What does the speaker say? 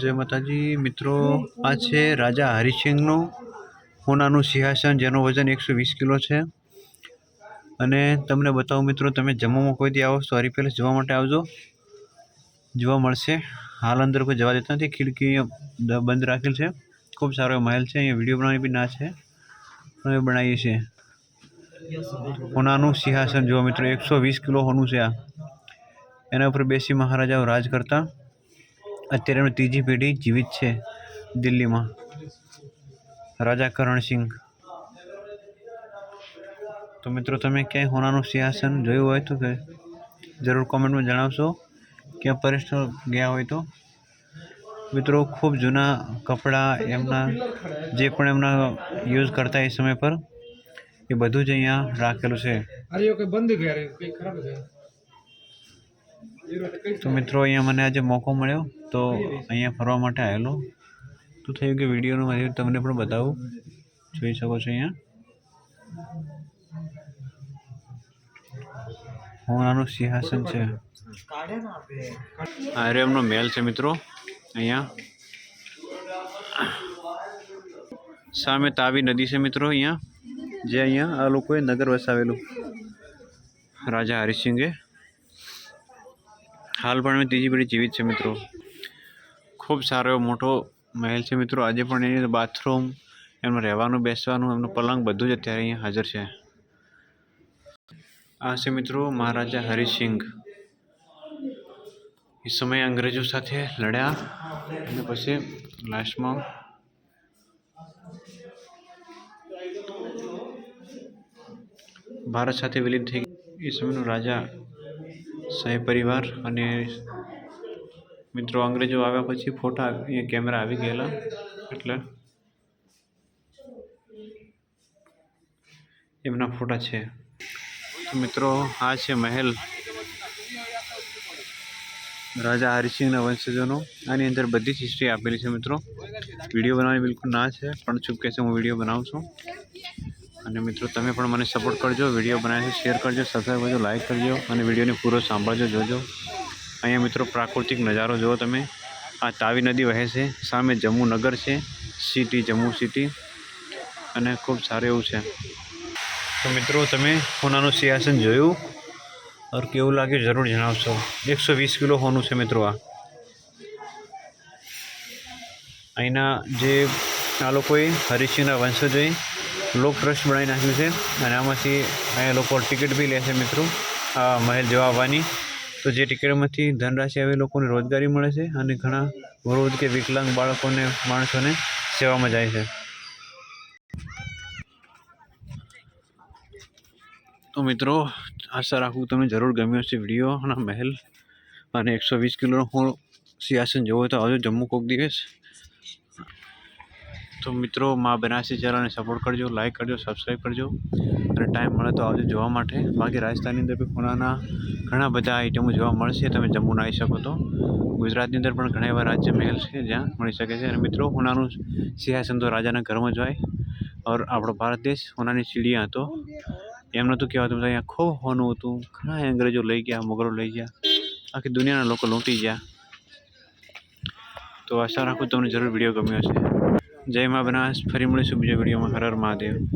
જય માતાજી. મિત્રો, આ છે રાજા હરિસિંહનું હોનાનું સિંહાસન, જેનું વજન એકસો વીસ કિલો છે. અને તમને બતાવું મિત્રો, તમે જમ્મુમાં કોઈ દી આવો તો હરી પેલેસ જોવા માટે આવજો. જોવા મળશે. હાલ અંદર કોઈ જવા દેતા નથી. ખિડકી બંધ રાખેલ છે. ખૂબ સારો મહેલ છે. અહીંયા વીડિયો બનાવવાની બી ના છે. અમે બનાવીએ છીએ. હોનાનું સિંહાસન, જુઓ મિત્રો, એકસો વીસ કિલો હોનું છે આ. એના ઉપર બેસી મહારાજાઓ રાજ કરતા. અત્યારે એમની ત્રીજી પેઢી જીવિત છે દિલ્હીમાં. રાજા કરણસિંહ તો મિત્રો, તમે ક્યાંય હોનાનું સિંહાસન જોયું હોય તો કે જરૂર કોમેન્ટમાં જણાવશો. ક્યાં પર્યટન ગયા હોય તો. મિત્રો, ખૂબ જૂના કપડાં એમના, જે પણ એમના યુઝ કરતા એ સમય પર એ બધું જ અહીંયા રાખેલું છે. अरे તો મિત્રો, અહીંયા મને આજે મોકો મળ્યો. તો અહીંયા ફરવા માટે આવેલો. તો થયું કે વિડીયોનું મારી તમને પણ બતાવું. જોઈ શકો છો અહીંયા. હોનાનું સિંહાસન છે. આ એમનો મહેલ છે મિત્રો, અહીંયા. સામે તાવી નદી છે મિત્રો અહીંયા. જે અહીંયા આ લોકોએ નગર વસાવેલું. રાજા હરિસિંગે હાલ પણ અમે ત્રીજી પેઢી જીવિત છે મિત્રો. ખૂબ સારો એવો મોટો મહેલ છે મિત્રો. આજે પણ એની બાથરૂમ એમનું રહેવાનું, બેસવાનું, એમનું પલંગ બધું જ અત્યારે અહીંયા હાજર છે. આ છે મિત્રો મહારાજા હરિસિંહ એ સમયે અંગ્રેજો સાથે લડ્યા અને પછી લાસ્ટમાં ભારત સાથે વિલીન થઈ. એ સમયનો રાજા શાહી પરિવાર અને મિત્રો અંગ્રેજો આવ્યા પછી ફોટા એ કેમેરા આવી ગયેલા. એટલે એમના ફોટા છે. તો મિત્રો, આ છે મહેલ. રાજા હરિસિંહના વંશજોનો. આની અંદર બધી જ હિસ્ટ્રી આપેલી છે મિત્રો. વીડિયો બનાવવાની બિલકુલ ના છે, પણ ચૂપકે છે હું વીડિયો બનાવું છું. અને મિત્રો, તમે પણ મને સપોર્ટ કરજો વીડિયો બનાવીને શેર કરજો સબસ્ક્રાઈબ કરજો લાઈક કરજો અને વિડીયોને પૂરો સાંભળજો, જોજો. અહીંયા મિત્રો, પ્રાકૃતિક નજારો જુઓ તમે. આ તાવી નદી વહે છે, સામે જમ્મુ નગર છે સિટી જમ્મુ સિટી અને ખૂબ સારું એવું છે. તો મિત્રો, તમે હોનાનું સિંહાસન જોયું? ઓર કેવું લાગ્યું જરૂર જણાવશો. એકસો વીસ કિલો હોનું છે મિત્રો આ. અહીંના જે આ લોકોએ હરિસિંહના વંશજોએ લોક ટ્રસ્ટ બનાવી નાખ્યું છે. અને આમાંથી અહીંયા લોકો ટિકિટ બી લે છે મિત્રો. આ મહેલ જવા આવવાની. તો જે ટિકિટમાંથી ધનરાશિ આવે લોકોને રોજગારી મળે છે અને ઘણા વૃદ્ધ કે વિકલાંગ બાળકોને, માણસોને સેવામાં જાય છે. તો મિત્રો, આશા રાખું તમને જરૂર ગમ્યો છે વીડિયો અને મહેલ. અને એકસો વીસ કિલોનો હું સિંહાસન જોવો તો આવજો જમ્મુ કોક દિવસ. તો મિત્રો, મા બનાસી ચેનલને સપોર્ટ કરજો લાઇક કરજો સબસ્ક્રાઈબ કરજો. અને ટાઈમ મળે તો આવજો જોવા માટે. બાકી રાજસ્થાનની અંદર બી ખૂણાના ઘણા બધા આઈટમો જોવા મળશે, તમે જમ્મુના આવી શકો તો. ગુજરાતની અંદર પણ ઘણા એવા રાજ્ય મહેલ છે, જ્યાં મળી શકે છે. અને મિત્રો ખૂણાનું સિંહાસન તો રાજાના ઘરમાં જ હોય. ઓર આપણો ભારત દેશ ખૂણાની ચીડિયા હતો. એમ નહોતું કહેવાતું, બધા અહીંયા ખૂબ હોનું હતું. ઘણા અંગ્રેજો લઈ ગયા મુગલો લઈ ગયા. આખી દુનિયાના લોકો લૂંટી ગયા. તો આશા રાખું તમને જરૂર વીડિયો ગમ્યો હશે. જય મા બનાસ. ફરી મળીશું બીજા વિડીયોમાં. હર હર મહાદેવ.